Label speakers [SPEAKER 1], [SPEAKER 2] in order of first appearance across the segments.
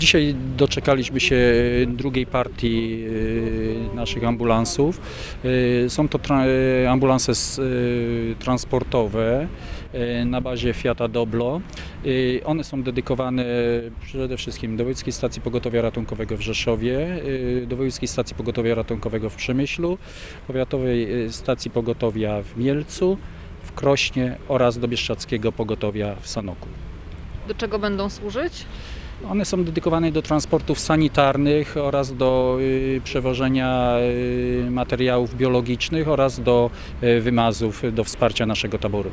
[SPEAKER 1] Dzisiaj doczekaliśmy się drugiej partii y, naszych ambulansów. Y, Są to y, ambulanse transportowe na bazie Fiata Doblo. One są dedykowane przede wszystkim do Wojewódzkiej Stacji Pogotowia Ratunkowego w Rzeszowie, do Wojewódzkiej Stacji Pogotowia Ratunkowego w Przemyślu, Powiatowej Stacji Pogotowia w Mielcu, w Krośnie oraz do Bieszczadzkiego Pogotowia w Sanoku.
[SPEAKER 2] Do czego będą służyć?
[SPEAKER 1] One są dedykowane do transportów sanitarnych oraz do y, przewożenia y, materiałów biologicznych oraz do y, wymazów do wsparcia naszego taboru.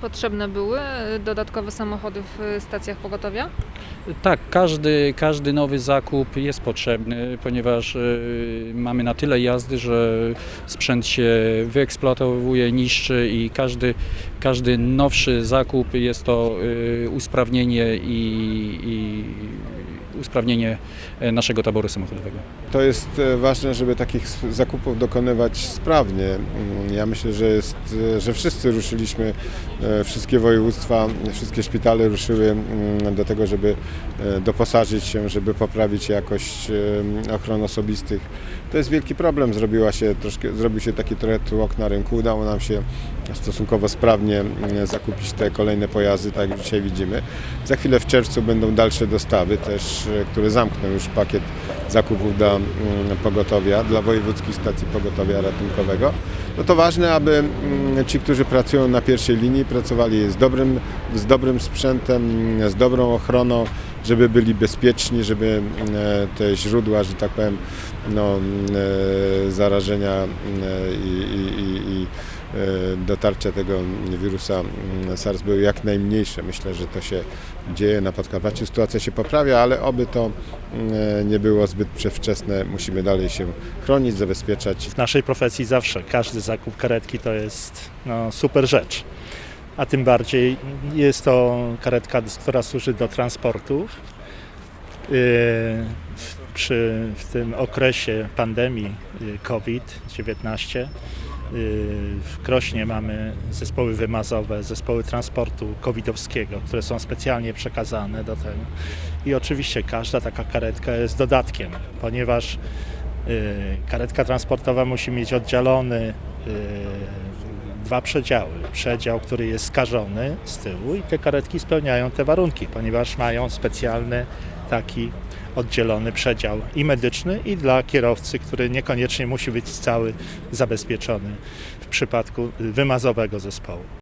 [SPEAKER 2] Potrzebne były y, dodatkowe samochody w y, stacjach pogotowia?
[SPEAKER 1] Tak, każdy, każdy nowy zakup jest potrzebny, ponieważ y, mamy na tyle jazdy, że sprzęt się wyeksploatowuje, niszczy i każdy, każdy nowszy zakup jest to usprawnienie i, i usprawnienie e, naszego taboru samochodowego.
[SPEAKER 3] To jest e, ważne, żeby takich zakupów dokonywać sprawnie. Mm, Ja myślę, że, jest, e, że wszyscy ruszyliśmy, wszystkie województwa, wszystkie szpitale ruszyły mm, do tego, żeby doposażyć się, żeby poprawić jakość ochrony osobistych. To jest wielki problem, Zrobiła się troszkę, zrobił się taki trochę tłok na rynku. Udało nam się stosunkowo sprawnie mm, zakupić te kolejne pojazdy, tak jak dzisiaj widzimy. Za chwilę w czerwcu będą dalsze dostawy też, e, które zamkną już pakiet zakupów dla mm, pogotowia, dla wojewódzkich stacji pogotowia ratunkowego. No to ważne, aby mm, ci, którzy pracują na pierwszej linii, pracowali z dobrym, z dobrym sprzętem, z dobrą ochroną, żeby byli bezpieczni, żeby mm, te źródła, że tak powiem, no, e, zarażenia mm, i, i, e, dotarcia tego wirusa mm, SARS były jak najmniejsze. Myślę, że to się dzieje na Podkarpaciu. Sytuacja się poprawia, ale oby to mm, nie było zbyt przedwczesne. Musimy dalej się chronić, zabezpieczać.
[SPEAKER 4] W naszej profesji zawsze każdy zakup karetki to jest no, super rzecz. A tym bardziej jest to karetka, która służy do transportów. W, przy, w tym okresie pandemii yy, COVID-19 yy, w Krośnie mamy zespoły wymazowe, zespoły transportu covidowskiego, które są specjalnie przekazane do tego. I oczywiście każda taka karetka jest dodatkiem, ponieważ Y, Karetka transportowa musi mieć oddzielony y, dwa przedziały. Przedział, który jest skażony z tyłu i te karetki spełniają te warunki, ponieważ mają specjalny taki oddzielony przedział i medyczny i dla kierowcy, który niekoniecznie musi być cały zabezpieczony w przypadku wymazowego zespołu.